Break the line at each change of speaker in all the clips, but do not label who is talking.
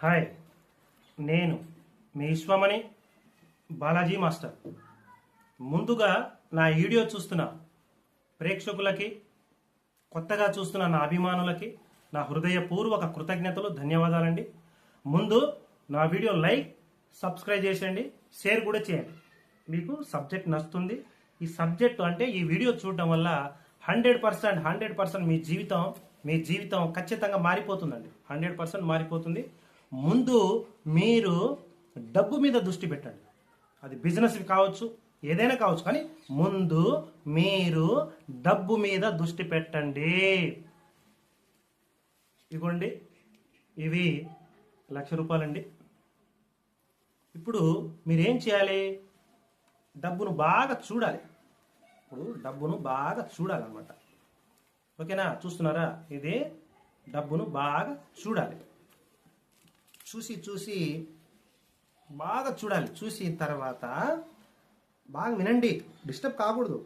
Hi నేను మీ Vishwamani Balaji master. ముందుగా నా వీడియో చూస్తున్న ప్రేక్షకులకి కొత్తగా చూస్తున్న నా అభిమానులకి నా హృదయపూర్వక కృతజ్ఞతలు ధన్యవాదాలండి. ముందు నా వీడియో లైక్ సబ్స్క్రైబ్ చేసేయండి షేర్ కూడా చేయండి. మీకు సబ్జెక్ట్ నచ్చుతుంది. ఈ సబ్జెక్ట్ అంటే ఈ వీడియో చూడటం వల్ల హండ్రెడ్ పర్సెంట్ హండ్రెడ్ పర్సెంట్ మీ జీవితం మీ జీవితం ఖచ్చితంగా మారిపోతుందండి. హండ్రెడ్ పర్సెంట్ మారిపోతుంది. ముందు మీరు డబ్బు మీద దృష్టి పెట్టండి. అది బిజినెస్ కావచ్చు ఏదైనా కావచ్చు కానీ ముందు మీరు డబ్బు మీద దృష్టి పెట్టండి. ఇగోండి ఇవి లక్ష రూపాయలండి. ఇప్పుడు మీరేం చేయాలి? డబ్బును బాగా చూడాలి. ఇప్పుడు డబ్బును బాగా చూడాలన్నమాట. ఓకేనా? చూస్తున్నారా? ఇది డబ్బును బాగా చూడాలి. చూసి చూసి బాగా చూడాలి. చూసిన తర్వాత బాగా వినండి. డిస్టర్బ్ కాకూడదు.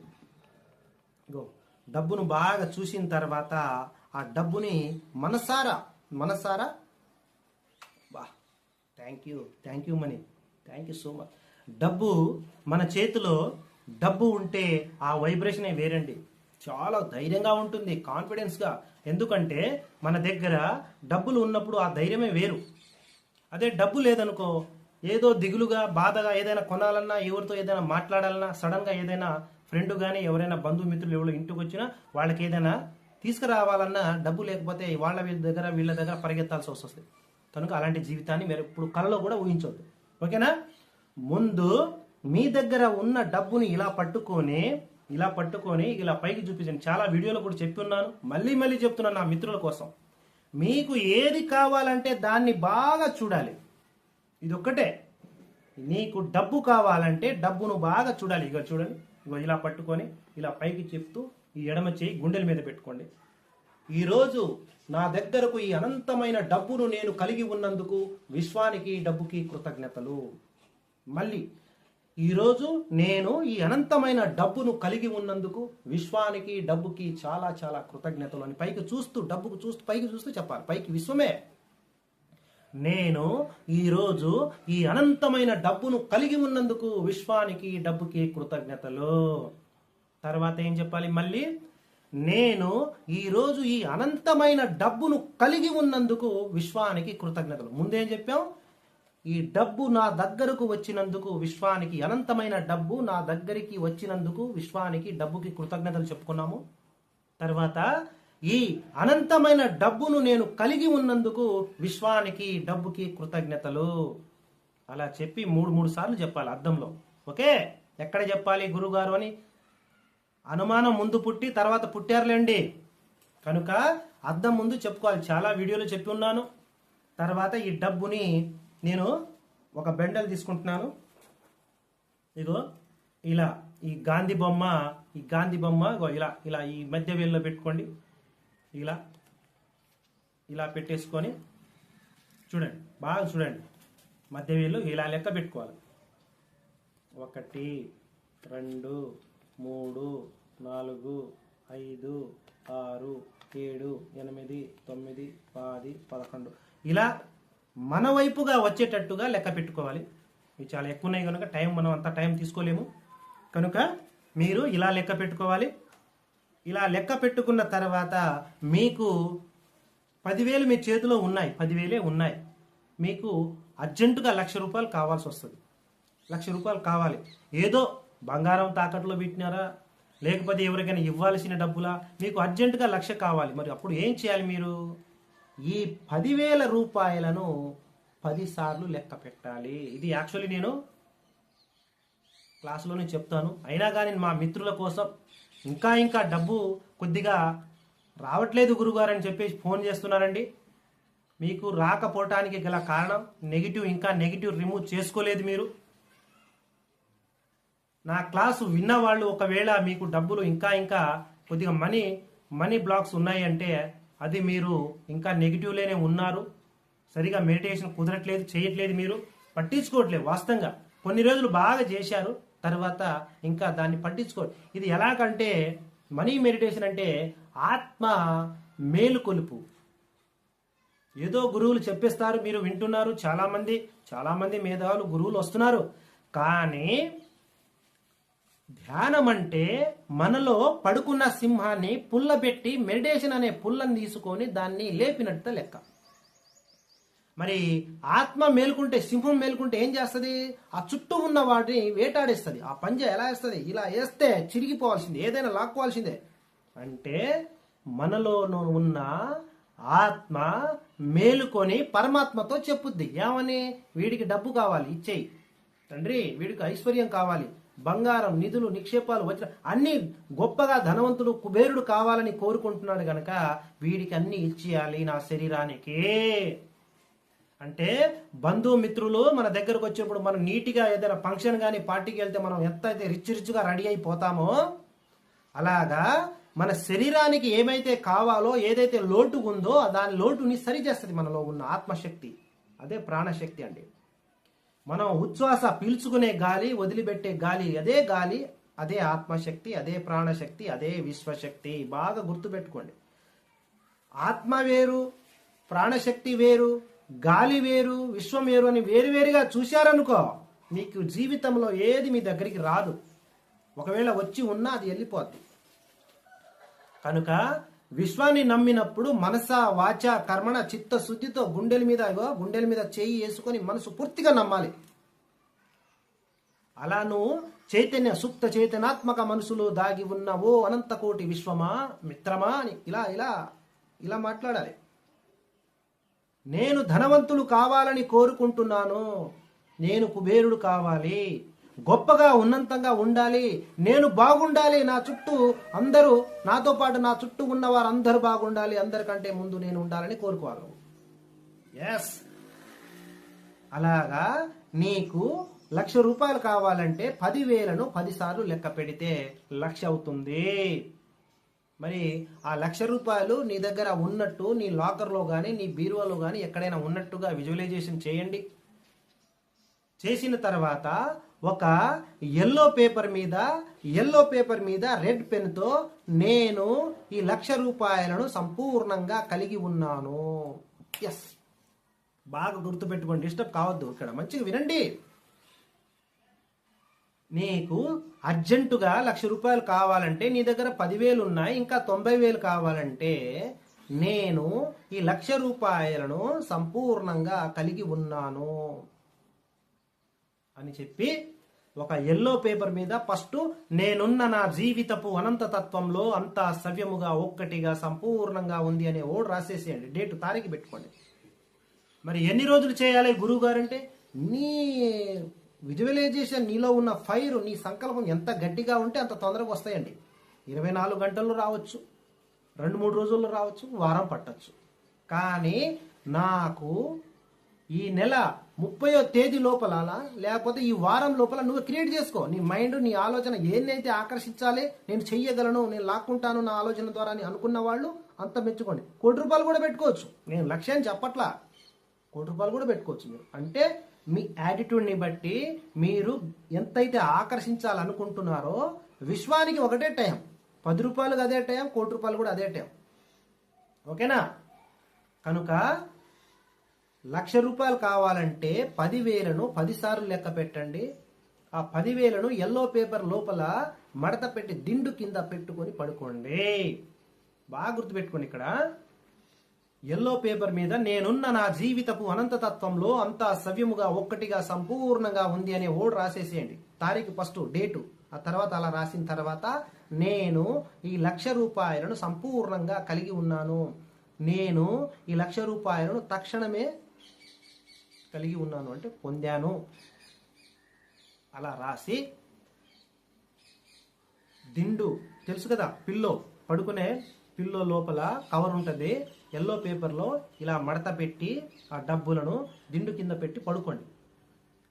ఇగో డబ్బును బాగా చూసిన తర్వాత ఆ డబ్బుని మనసారా మనసారా? బా thank you thank you money. Thank you so much డబ్బు మన చేతిలో డబ్బు ఉంటే ఆ వైబ్రేషనే వేరండి. చాలా ధైర్యంగా ఉంటుంది కాన్ఫిడెన్స్గా ఎందుకంటే మన దగ్గర డబ్బులు ఉన్నప్పుడు ఆ ధైర్యమే వేరు. అదే డబ్బు లేదనుకో ఏదో దిగులుగా బాధగా ఏదైనా కొనాలన్నా ఎవరితో ఏదైనా మాట్లాడాలన్నా సడన్గా ఏదైనా ఫ్రెండ్ కానీ ఎవరైనా బంధుమిత్రులు ఎవరు ఇంటికి వచ్చినా వాళ్ళకి ఏదైనా తీసుకురావాలన్నా డబ్బు లేకపోతే వాళ్ళ వీళ్ళ దగ్గర వీళ్ళ దగ్గర పరిగెత్తాల్సి వస్తుంది. కనుక అలాంటి జీవితాన్ని మీరు ఇప్పుడు కలలో కూడా ఊహించవద్దు ఓకేనా? ముందు మీ దగ్గర ఉన్న డబ్బుని ఇలా పట్టుకొని ఇలా పట్టుకొని ఇలా పైకి చూపించండి. చాలా వీడియోలో కూడా చెప్పి ఉన్నాను. మళ్ళీ మళ్ళీ చెప్తున్నాను నా మిత్రుల కోసం. మీకు ఏది కావాలంటే దాన్ని బాగా చూడాలి. ఇది ఒక్కటే నీకు డబ్బు కావాలంటే డబ్బును బాగా చూడాలి. ఇక చూడండి. ఇగో ఇలా పట్టుకొని ఇలా పైకి చెప్తూ ఈ ఎడమ చేయి గుండెల మీద పెట్టుకోండి. ఈరోజు నా దగ్గరకు ఈ అనంతమైన డబ్బును నేను కలిగి ఉన్నందుకు విశ్వానికి డబ్బుకి కృతజ్ఞతలు. మళ్ళీ ఈరోజు నేను ఈ అనంతమైన డబ్బును కలిగి ఉన్నందుకు విశ్వానికి డబ్బుకి చాలా చాలా కృతజ్ఞతలు అని పైకి చూస్తూ డబ్బుకు చూస్తూ పైకి చూస్తూ చెప్పాలి. పైకి విశ్వమే. నేను ఈరోజు ఈ అనంతమైన డబ్బును కలిగి ఉన్నందుకు విశ్వానికి డబ్బుకి కృతజ్ఞతలు. తర్వాత ఏం చెప్పాలి మళ్ళీ? నేను ఈరోజు ఈ అనంతమైన డబ్బును కలిగి ఉన్నందుకు విశ్వానికి కృతజ్ఞతలు. ముందేం చెప్పాం? ఈ డబ్బు నా దగ్గరకు వచ్చినందుకు విశ్వానికి అనంతమైన డబ్బు నా దగ్గరికి వచ్చినందుకు విశ్వానికి డబ్బుకి కృతజ్ఞతలు చెప్పుకున్నాము. తర్వాత ఈ అనంతమైన డబ్బును నేను కలిగి ఉన్నందుకు విశ్వానికి డబ్బుకి కృతజ్ఞతలు. అలా చెప్పి మూడు మూడు సార్లు చెప్పాలి అర్థంలో ఓకే? ఎక్కడ చెప్పాలి గురుగారు అని? అనుమానం ముందు పుట్టి తర్వాత పుట్టారులేండి. కనుక అద్దం ముందు చెప్పుకోవాలి. చాలా వీడియోలు చెప్పి ఉన్నాను. తర్వాత ఈ డబ్బుని నేను ఒక బెండల్ తీసుకుంటున్నాను. ఇగో ఇలా ఈ గాంధీ బొమ్మ ఈ గాంధీ బొమ్మ ఇలా ఇలా ఈ మధ్య వేల్లో పెట్టుకోండి. ఇలా ఇలా పెట్టేసుకొని చూడండి బాగా చూడండి. మధ్య వేలు ఇలా లెక్క పెట్టుకోవాలి. ఒకటి రెండు మూడు నాలుగు ఐదు ఆరు ఏడు ఎనిమిది తొమ్మిది పది పదకొండు. ఇలా మన వైపుగా వచ్చేటట్టుగా లెక్క పెట్టుకోవాలి. ఇవి చాలా ఎక్కువ ఉన్నాయి కనుక టైం మనం అంత టైం తీసుకోలేము. కనుక మీరు ఇలా లెక్క పెట్టుకోవాలి. ఇలా లెక్క పెట్టుకున్న తర్వాత మీకు పదివేలు మీ చేతిలో ఉన్నాయి. పదివేలే ఉన్నాయి. మీకు అర్జెంటుగా లక్ష రూపాయలు కావాల్సి వస్తుంది. లక్ష రూపాయలు కావాలి. ఏదో బంగారం తాకట్లో పెట్టినారా? లేకపోతే ఎవరికైనా ఇవ్వాల్సిన డబ్బులా? మీకు అర్జెంటుగా లక్ష కావాలి. మరి అప్పుడు ఏం చేయాలి మీరు? ఈ పదివేల రూపాయలను పదిసార్లు లెక్క పెట్టాలి. ఇది యాక్చువల్లీ నేను క్లాసులోనే చెప్తాను. అయినా కానీ మా మిత్రుల కోసం ఇంకా ఇంకా డబ్బు కొద్దిగా రావట్లేదు గురుగారు అని చెప్పేసి ఫోన్ చేస్తున్నారండి. మీకు రాకపోవటానికి గల కారణం నెగిటివ్ ఇంకా నెగిటివ్ రిమూవ్ చేసుకోలేదు మీరు. నా క్లాసు విన్న వాళ్ళు ఒకవేళ మీకు డబ్బులు ఇంకా ఇంకా కొద్దిగా మనీ మనీ బ్లాక్స్ ఉన్నాయి అంటే అది మీరు ఇంకా నెగిటివ్లోనే ఉన్నారు. సరిగా మెడిటేషన్ కుదరట్లేదు చేయట్లేదు మీరు. పట్టించుకోవట్లేదు వాస్తవంగా. కొన్ని రోజులు బాగా చేశారు తర్వాత ఇంకా దాన్ని పట్టించుకో ఇది ఎలాగంటే మనీ మెడిటేషన్ అంటే ఆత్మ మేలుకొలుపు. ఏదో గురువులు చెప్పిస్తారు మీరు వింటున్నారు చాలామంది చాలామంది మేధావులు గురువులు వస్తున్నారు. కానీ ధ్యానం అంటే మనలో పడుకున్న సింహాన్ని పుల్లబెట్టి మెడిటేషన్ అనే పుల్లని తీసుకొని దాన్ని లేపినట్టు లెక్క. మరి ఆత్మ మేలుకుంటే సింహం మేలుకుంటే ఏం చేస్తుంది? ఆ చుట్టూ ఉన్న వాటిని వేటాడేస్తుంది. ఆ పంజ ఎలా వేస్తుంది? ఇలా వేస్తే చిరిగిపోవాల్సిందే ఏదైనా లాక్కోవాల్సిందే. అంటే మనలో ఉన్న ఆత్మ మేలుకొని పరమాత్మతో చెప్పుద్ది. ఏమని? వీడికి డబ్బు కావాలి ఇచ్చేయి. తండ్రి వీడికి ఐశ్వర్యం కావాలి. బంగారం నిధులు నిక్షేపాలు వచ్చిన అన్ని గొప్పగా ధనవంతుడు కుబేరుడు కావాలని కోరుకుంటున్నాడు గనక వీడికి అన్ని ఇచ్చేయాలి నా శరీరానికి. అంటే బంధుమిత్రులు మన దగ్గరకు వచ్చినప్పుడు మనం నీట్గా ఏదైనా ఫంక్షన్ కానీ పార్టీకి వెళ్తే మనం ఎంత అయితే రిచ్ రిచ్గా రెడీ అయిపోతామో అలాగా మన శరీరానికి ఏమైతే కావాలో ఏదైతే లోటు ఉందో దాని లోటుని సరి చేస్తుంది మనలో ఉన్న ఆత్మశక్తి. అదే ప్రాణశక్తి అండి. మనం ఉచ్ఛ్వాస పీల్చుకునే గాలి వదిలిపెట్టే గాలి అదే గాలి అదే ఆత్మశక్తి అదే ప్రాణశక్తి అదే విశ్వశక్తి. బాగా గుర్తుపెట్టుకోండి. ఆత్మ వేరు ప్రాణశక్తి వేరు గాలి వేరు విశ్వం వేరు అని వేరువేరుగా చూశారనుకో మీకు జీవితంలో ఏది మీ దగ్గరికి రాదు. ఒకవేళ వచ్చి ఉన్నా అది వెళ్ళిపోద్ది. కనుక విశ్వాన్ని నమ్మినప్పుడు మనస వాచ కర్మణ చిత్త శుద్ధితో గుండెల మీద గుండెల మీద చేయి వేసుకొని మనసు పూర్తిగా నమ్మాలి. అలా నువ్వు చైతన్య సుప్త చైతన్యాత్మక మనసులో దాగి ఉన్న ఓ అనంతకోటి విశ్వమా మిత్రమా అని ఇలా ఇలా ఇలా మాట్లాడాలి. నేను ధనవంతులు కావాలని కోరుకుంటున్నాను. నేను కుబేరుడు కావాలి. గొప్పగా ఉన్నంతంగా ఉండాలి. నేను బాగుండాలి నా చుట్టూ అందరూ నాతో పాటు నా చుట్టూ ఉన్న వారందరూ బాగుండాలి. అందరికంటే ముందు నేను ఉండాలని కోరుకోవాలి. ఎస్ అలాగా నీకు లక్ష రూపాయలు కావాలంటే పదివేలను పదిసార్లు లెక్క పెడితే లక్ష అవుతుంది. మరి ఆ లక్ష రూపాయలు నీ దగ్గర ఉన్నట్టు నీ లాకర్లో కానీ నీ బీరువాలో కానీ ఎక్కడైనా ఉన్నట్టుగా విజువలైజేషన్ చేయండి. చేసిన తర్వాత ఒక ఎల్లో పేపర్ మీద ఎల్లో పేపర్ మీద రెడ్ పెన్తో నేను ఈ లక్ష రూపాయలను సంపూర్ణంగా కలిగి ఉన్నాను. ఎస్ బాగా గుర్తుపెట్టుకోండి. డిస్టర్బ్ కావద్దు ఇక్కడ. మంచిగా వినండి. నీకు అర్జెంటుగా లక్ష రూపాయలు కావాలంటే నీ దగ్గర పదివేలు ఉన్నాయి ఇంకా తొంభై వేలు కావాలంటే నేను ఈ లక్ష రూపాయలను సంపూర్ణంగా కలిగి ఉన్నాను. అని చెప్పి ఒక ఎల్లో పేపర్ మీద ఫస్ట్ నేనున్న నా జీవితపు అనంత తత్వంలో అంతా సవ్యముగా ఒక్కటిగా సంపూర్ణంగా ఉంది అనే ఓడు రాసేసేయండి. డేట్ తారీఖు పెట్టుకోండి. మరి ఎన్ని రోజులు చేయాలి గురువు గారంటే నీ విజువలైజేషన్ నీలో ఉన్న ఫైర్ నీ సంకల్పం ఎంత గట్టిగా ఉంటే అంత తొందరగా వస్తాయండి. ఇరవై నాలుగు గంటల్లో రావచ్చు. రెండు మూడు రోజుల్లో రావచ్చు. వారం పట్టచ్చు. కానీ నాకు ఈ నెల ముప్పయో తేదీ లోపల లేకపోతే ఈ వారం లోపల నువ్వు క్రియేట్ చేసుకో. నీ మైండ్ నీ ఆలోచన ఏదైతే ఆకర్షించాలి నేను చెయ్యగలను నేను లాక్కుంటాను నా ఆలోచన ద్వారా అని అనుకున్న వాళ్ళు అంత మెచ్చుకోండి. కోటి రూపాయలు కూడా పెట్టుకోవచ్చు. నేను లక్ష్యాన్ని చెప్పట్లా. కోటి రూపాయలు కూడా పెట్టుకోవచ్చు మీరు. అంటే మీ యాటిట్యూడ్ని బట్టి మీరు ఎంతైతే ఆకర్షించాలనుకుంటున్నారో విశ్వానికి ఒకటే టైం. పది రూపాయలకు అదే టైం కోటి రూపాయలు కూడా అదే టైం. ఓకేనా? కనుక లక్ష రూపాయలు కావాలంటే పదివేలను పదిసార్లు లెక్క పెట్టండి. ఆ పదివేలను ఎల్లో పేపర్ లోపల మడత పెట్టి దిండు కింద పెట్టుకొని పడుకోండి. బాగా గుర్తుపెట్టుకోండి ఇక్కడ. ఎల్లో పేపర్ మీద నేనున్న నా జీవితపు అనంతతత్వంలో అంతా సవ్యముగా ఒక్కటిగా సంపూర్ణంగా ఉంది అనే ఓడు రాసేసేయండి. తారీఖు ఫస్ట్ డేటు ఆ తర్వాత అలా రాసిన తర్వాత నేను ఈ లక్ష రూపాయలను సంపూర్ణంగా కలిగి ఉన్నాను. నేను ఈ లక్ష రూపాయలను తక్షణమే కలిగి ఉన్నాను అంటే పొందాను. అలా రాసి దిండు తెలుసు కదా పిల్లో. పడుకునే పిల్లో లోపల కవర్ ఉంటుంది. ఎల్లో పేపర్లో ఇలా మడత పెట్టి ఆ డబ్బులను దిండు కింద పెట్టి పడుకోండి.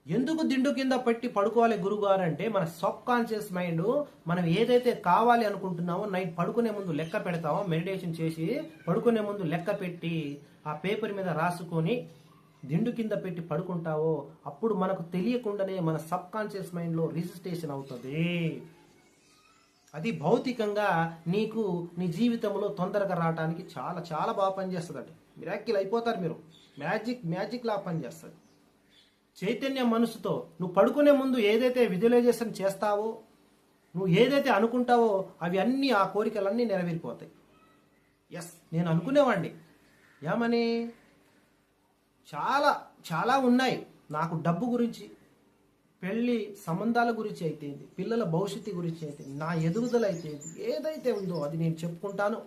ఎందుకు దిండు కింద పెట్టి పడుకోవాలి గురుగారు అంటే మన సబ్ కాన్షియస్ మైండ్ మనం ఏదైతే కావాలి అనుకుంటున్నామో నైట్ పడుకునే ముందు లెక్క పెడతామో మెడిటేషన్ చేసి పడుకునే ముందు లెక్క పెట్టి ఆ పేపర్ మీద రాసుకొని దిండు కింద పెట్టి పడుకుంటావో అప్పుడు మనకు తెలియకుండానే మన సబ్ కాన్షియస్ మైండ్లో రిజిస్ట్రేషన్ అవుతుంది. అది భౌతికంగా నీకు నీ జీవితంలో తొందరగా రావడానికి చాలా చాలా బాగా పనిచేస్తుందండి. మిరాకిల్ అయిపోతారు మీరు. మ్యాజిక్ మ్యాజిక్ లా పనిచేస్తుంది. చైతన్య మనసుతో నువ్వు పడుకునే ముందు ఏదైతే విజువలైజేషన్ చేస్తావో నువ్వు ఏదైతే అనుకుంటావో అవి అన్నీ ఆ కోరికలన్నీ నెరవేరిపోతాయి. ఎస్ నేను అనుకునేవాడిని ఏమని? చాలా చాలా ఉన్నాయి. నాకు డబ్బు గురించి పెళ్ళి సంబంధాల గురించి అయితే పిల్లల భవిష్యత్తు గురించి అయితే నా ఎదుగుదల అయితే ఏదైతే ఉందో అది నేను చెప్పుకుంటాను.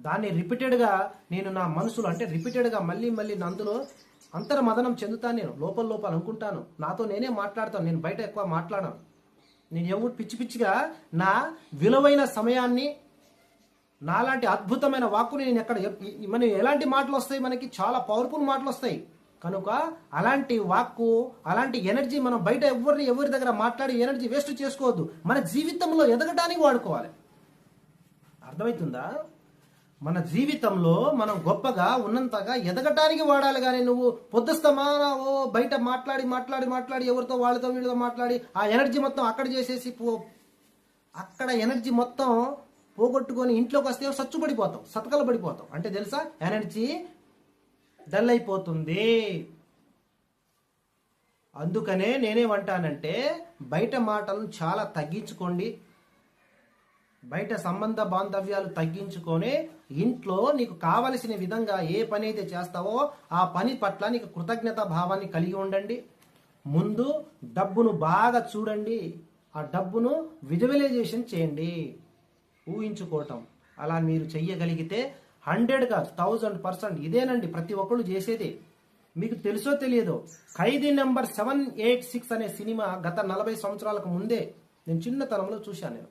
దాన్ని రిపీటెడ్గా నేను నా మనసులో అంటే రిపీటెడ్గా మళ్ళీ మళ్ళీ అందులో అంతర్మదనం చెందుతాను నేను. లోపల లోపల అనుకుంటాను. నాతో నేనే మాట్లాడతాను. నేను బయట ఎక్కువ మాట్లాడను. నేను ఎవరు పిచ్చి పిచ్చిగా నా విలువైన సమయాన్ని నాలాంటి అద్భుతమైన వాక్కుని నేను ఎక్కడ మనం మన ఎలాంటి మాటలు వస్తాయి మనకి? చాలా పవర్ఫుల్ మాటలు వస్తాయి. కనుక అలాంటి వాక్కు అలాంటి ఎనర్జీ మనం బయట ఎవరిని ఎవరి దగ్గర మాట్లాడి ఎనర్జీ వేస్ట్ చేసుకోవద్దు. మన జీవితంలో ఎదగడానికి వాడుకోవాలి. అర్థమవుతుందా మన జీవితంలో మనం గొప్పగా ఉన్నంతగా ఎదగటానికి వాడాలి కానీ నువ్వు పొద్దుస్తమా ఓ బయట మాట్లాడి మాట్లాడి మాట్లాడి ఎవరితో వాళ్ళతో వీళ్ళతో మాట్లాడి ఆ ఎనర్జీ మొత్తం అక్కడ చేసేసి పో. అక్కడ ఎనర్జీ మొత్తం పోగొట్టుకొని ఇంట్లోకి వస్తే సచ్చుపడిపోతాం సతకలు పడిపోతాం అంటే తెలుసా? ఎనర్జీ డల్ అయిపోతుంది. అందుకనే నేనేమంటానంటే బయట మాటలను చాలా తగ్గించుకోండి. బయట సంబంధ బాంధవ్యాలు తగ్గించుకొని ఇంట్లో నీకు కావలసిన విధంగా ఏ పని అయితే చేస్తావో ఆ పని పట్ల నీకు కృతజ్ఞత భావాన్ని కలిగి ఉండండి. ముందు డబ్బును బాగా చూడండి. ఆ డబ్బును విజువలైజేషన్ చేయండి. ఊహించుకోవటం. అలా మీరు చెయ్యగలిగితే హండ్రెడ్గా థౌజండ్ పర్సెంట్ ఇదేనండి ప్రతి ఒక్కళ్ళు చేసేది. మీకు తెలుసో తెలియదో Khaidi number seven eight six అనే సినిమా గత నలభై సంవత్సరాలకు ముందే నేను చిన్నతనంలో చూశాను నేను.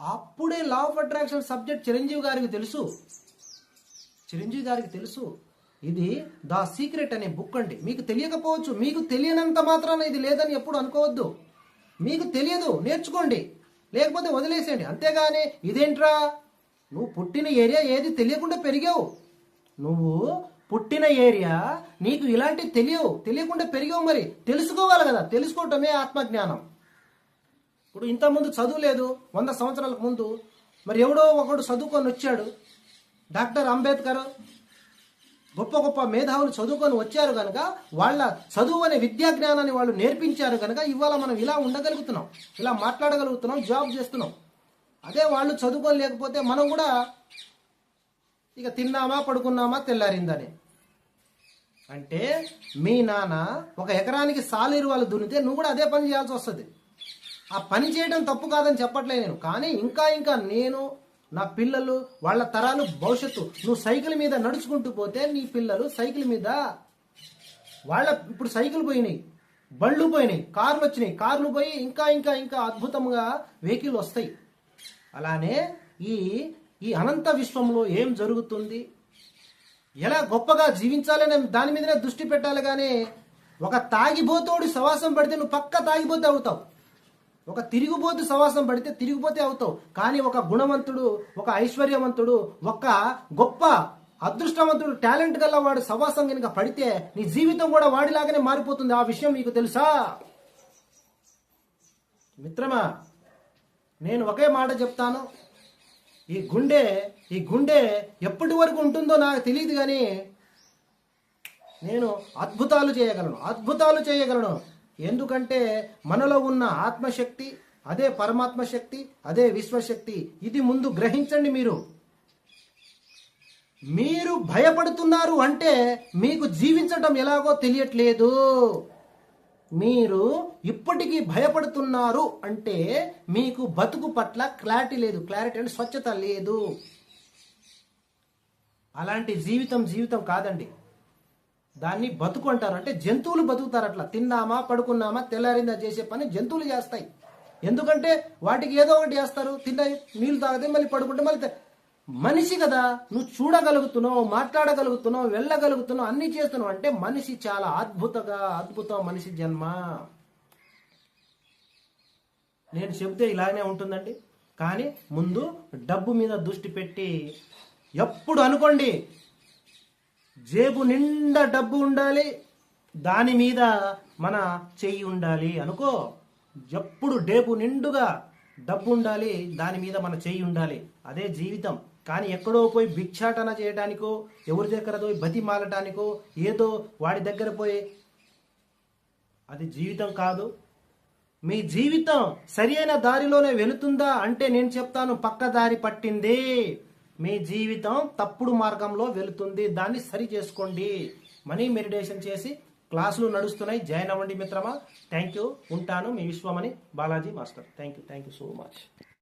అప్పుడే law of attraction subject Chiranjeevi గారికి తెలుసు. చిరంజీవి గారికి తెలుసు. ఇది ద సీక్రెట్ అనే బుక్ అండి. మీకు తెలియకపోవచ్చు మీకు తెలియనంత మాత్రాన ఇది లేదని ఎప్పుడు అనుకోవద్దు. మీకు తెలియదు నేర్చుకోండి. లేకపోతే వదిలేసేయండి. అంతేగాని ఇదేంట్రా? నువ్వు పుట్టిన ఏరియా ఏది తెలియకుండా పెరిగావు. నువ్వు పుట్టిన ఏరియా నీకు ఇలాంటివి తెలియవు. తెలియకుండా పెరిగావు మరి. తెలుసుకోవాలి కదా. తెలుసుకోవటమే ఆత్మజ్ఞానం. ఇప్పుడు ఇంతకుముందు చదువు లేదు. వంద సంవత్సరాలకు ముందు. మరి ఎవడో ఒకడు చదువుకొని వచ్చాడు. డాక్టర్ అంబేద్కర్. గొప్ప గొప్ప మేధావులు చదువుకొని వచ్చారు కనుక వాళ్ళ చదువు అనే విద్యా జ్ఞానాన్ని వాళ్ళు నేర్పించారు కనుక ఇవాళ మనం ఇలా ఉండగలుగుతున్నాం. ఇలా మాట్లాడగలుగుతున్నాం జాబ్ చేస్తున్నాం. అదే వాళ్ళు చదువుకొని లేకపోతే మనం కూడా ఇక తిన్నామా పడుకున్నామా తెల్లారిందని. అంటే మీ నాన్న ఒక ఎకరానికి సాలీరు వాళ్ళు దున్నితే నువ్వు కూడా అదే పని చేయాల్సి వస్తుంది. ఆ పని చేయడం తప్పు కాదని చెప్పట్లే నేను. కానీ ఇంకా ఇంకా నేను నా పిల్లలు వాళ్ళ తరాలు భవిష్యత్తు. నువ్వు సైకిల్ మీద నడుచుకుంటూ పోతే నీ పిల్లలు సైకిల్ మీద వాళ్ళ ఇప్పుడు సైకిల్ పోయినాయి బళ్ళు పోయినాయి కార్లు వచ్చినాయి. కార్లు పోయి ఇంకా ఇంకా ఇంకా అద్భుతంగా వెహికల్ వస్తాయి. అలానే ఈ ఈ అనంత విశ్వంలో ఏం జరుగుతుంది? ఎలా గొప్పగా జీవించాలనే దాని మీదనే దృష్టి పెట్టాలి కానీ ఒక తాగిపోతోడు సవాసం పడితే నువ్వు పక్క తాగిపోతే అవుతావు. ఒక తిరుగుబోతు సవాసం పడితే తిరిగిపోతే అవుతావు. కానీ ఒక గుణవంతుడు ఒక ఐశ్వర్యవంతుడు ఒక గొప్ప అదృష్టవంతుడు టాలెంట్ గల వాడు సవాసం కనుక పడితే నీ జీవితం కూడా వాడిలాగానే మారిపోతుంది. ఆ విషయం మీకు తెలుసా? మిత్రమా నేను ఒకే మాట చెప్తాను. ఈ గుండె ఈ గుండె ఎప్పటి వరకు ఉంటుందో నాకు తెలియదు కానీ నేను అద్భుతాలు చేయగలను. అద్భుతాలు చేయగలను. ఎందుకంటే మనలో ఉన్న ఆత్మశక్తి అదే పరమాత్మ శక్తి అదే విశ్వశక్తి ఇది ముందు గ్రహించండి మీరు. మీరు భయపడుతున్నారు అంటే మీకు జీవించటం ఎలాగో తెలియట్లేదు. మీరు ఇప్పటికీ భయపడుతున్నారు అంటే మీకు బతుకు పట్ల క్లారిటీ లేదు. క్లారిటీ అంటే స్వచ్ఛత లేదు. అలాంటి జీవితం జీవితం కాదండి. దాన్ని బతుకు అంటారు అంటే జంతువులు బతుకుతారు అట్లా తిన్నామా పడుకున్నామా తెల్లారిందా చేసే పని జంతువులు చేస్తాయి. ఎందుకంటే వాటికి ఏదో ఒకటి చేస్తారు. తిన్న నీళ్ళు తాగితే మళ్ళీ పడుకుంటే మళ్ళీ మనిషి కదా నువ్వు చూడగలుగుతున్నావు మాట్లాడగలుగుతున్నావు వెళ్ళగలుగుతున్నావు అన్ని చేస్తున్నావు. అంటే మనిషి చాలా అద్భుతంగా అద్భుతం మనిషి జన్మ. నేను చెబితే ఇలానే ఉంటుందండి. కానీ ముందు డబ్బు మీద దృష్టి పెట్టి ఎప్పుడు అనుకోండి జేబు నిండా డబ్బు ఉండాలి దాని మీద మన చెయ్యి ఉండాలి అనుకో ఎప్పుడు డేపు నిండుగా డబ్బు ఉండాలి దాని మీద మన చెయ్యి ఉండాలి. అదే జీవితం. కానీ ఎక్కడో పోయి భిక్షాటన చేయడానికో ఎవరి దగ్గర పోయి బతి మాలటానికో ఏదో వాడి దగ్గర పోయి అది జీవితం కాదు. మీ జీవితం సరి అయిన దారిలోనే వెళుతుందా అంటే నేను చెప్తాను పక్క దారి పట్టింది. మీ జీవితం తప్పుడు మార్గంలో వెళుతుంది. దాన్ని సరి చేసుకోండి. మనీ మెడిటేషన్ చేసి క్లాసులు నడుస్తున్నాయి. జాయిన్ అవ్వండి మిత్రమా. థ్యాంక్ యూ ఉంటాను మీ Vishwamani Balaji master. Thank you thank you so much.